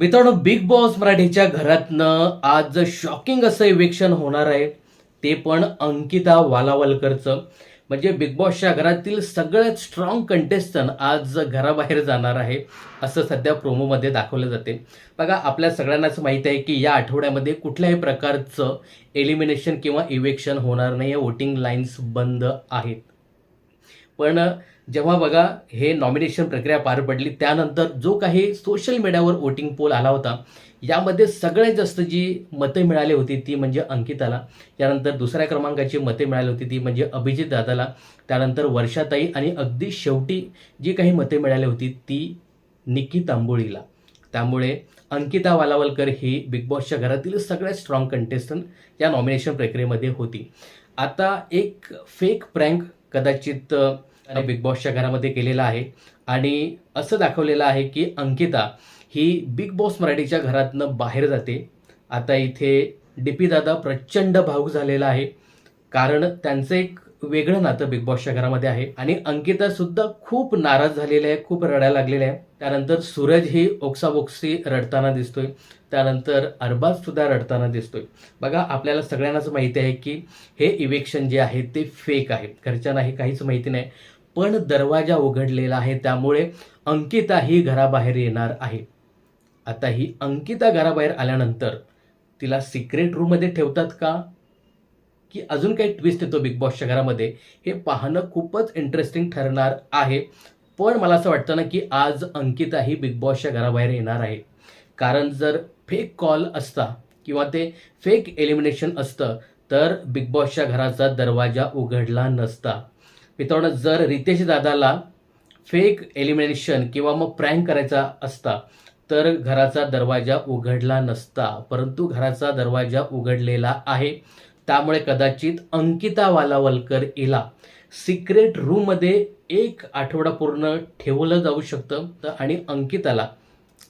मित्रांनो big boss मराठीच्या घरातनं आज शॉकिंग असं इव्हेक्शन होणार आहे. ते पण अंकिता वालावलकरचं. म्हणजे बिग बॉसच्या घरातील सगळ्यात स्ट्रॉंग कंटेस्टंट आज घराबाहेर जाणार आहे असं सध्या प्रोमोमध्ये दाखवलं जाते. बघा आपल्या सगळ्यांनाच माहिती आहे की या आठवड्यामध्ये कुठल्याही प्रकारचं एलिमिनेशन किंवा इव्हेक्शन होणार नाही वोटिंग लाईन्स बंद आहेत. पण जेव्हा बघा हे नॉमिनेशन प्रक्रिया पार पडली त्यानंतर जो काही सोशल मीडियावर वोटिंग पोल आला होता यामध्ये सगळ्यात जास्त जी मतं मिळाली होती ती म्हणजे अंकिताला. त्यानंतर दुसऱ्या क्रमांकाची मते मिळाली होती ती म्हणजे अभिजित दादाला. त्यानंतर वर्षाताई आणि अगदी शेवटी जी काही मते मिळाली होती ती निकी तांबोळीला त्यामुळे अंकिता वालावलकर ही बिग बॉसच्या घरातील सगळ्यात स्ट्रॉंग कंटेस्टंट या नॉमिनेशन प्रक्रियेमध्ये होती. आता एक फेक प्रँक कदाचित बिग बॉसच्या घरामध्ये केलेला आहे. आणि असं दाखवलेलं आहे की अंकिता ही बिग बॉस मराठीच्या घरातनं बाहेर जाते. आता इथे डी पी दादा प्रचंड भावूक झालेला आहे. कारण त्यांचं एक वेगळं नातं बिग बॉसच्या घरामध्ये आहे. आणि अंकिता सुद्धा खूप नाराज झालेली आहे खूप रडायला लागलेली आहे. त्यानंतर सूरज ही ओक्साबोक्सी रडताना दिसतोय. त्यानंतर अरबाज सुद्धा रडताना दिसतोय. बघा आपल्याला सगळ्यांनाच माहिती आहे की हे इव्हेक्शन जे आहे ते फेक आहे. घरच्यांना हे काहीच माहिती नाही. पण दरवाजा उघडलेला आहे त्यामुळे अंकिता ही घराबाहेर येणार आहे. आता ही अंकिता घराबाहेर आल्यानंतर तिला सिक्रेट रूममध्ये ठेवतात का? की अजून काही ट्विस्ट येतो बिग बॉसच्या घरामध्ये. हे पाहणं खूपच इंटरेस्टिंग ठरणार आहे. पण मला असं वाटतं ना की आज अंकिता ही बिग बॉसच्या घराबाहेर येणार आहे. कारण जर फेक कॉल असता किंवा ते फेक एलिमिनेशन असतं तर बिग बॉसच्या घराचा दरवाजा उघडला नसता. मित्रांनो जर रितेश दादाला फेक एलिमिनेशन किंवा मग प्रँक करायचा असता तर घराचा दरवाजा उघडला नसता. परंतु घराचा दरवाजा उघडलेला आहे. त्यामुळे कदाचित अंकिता वालावलकर हिला सिक्रेट रूममध्ये एक आठवडा पूर्ण ठेवलं जाऊ शकतं. तर आणि अंकिताला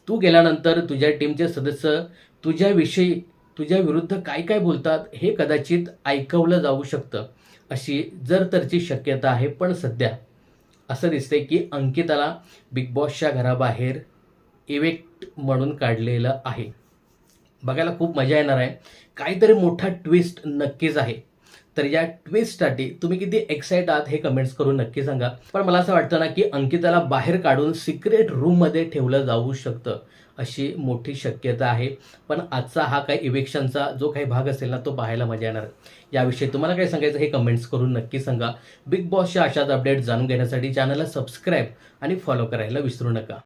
तू गेल्यानंतर तुझ्या टीमचे सदस्य तुझ्याविषयी तुझ्या विरुद्ध काय काय बोलतात हे कदाचित ऐकवलं जाऊ शकतं. अशी जर तरची शक्यता आहे पण सध्या असं दिसतंय की अंकिताला बिग बॉसच्या घराबाहेर इवेक्ट म्हणून काढलेलं आहे. बघायला खूप मजा येणार आहे. काहीतरी मोठा ट्विस्ट नक्कीच आहे. तर या ट्विस्टसाठी तुम्ही किती एक्साइट आहात हे कमेंट्स करून नक्की सांगा. पण मला असं वाटतं ना की अंकिताला बाहेर काढून सिक्रेट रूममध्ये ठेवलं जाऊ शकतं अशी मोठी शक्यता आहे. पण आजचा हा काही इव्हेक्शनचा जो काही भाग असेल ना तो पाहायला मजा येणार. आहे याविषयी तुम्हाला काय सांगायचं हे कमेंट्स करून नक्की सांगा. बिग बॉसच्या अशाच अपडेट जाणून घेण्यासाठी चॅनलला सबस्क्राईब आणि फॉलो करायला विसरू नका.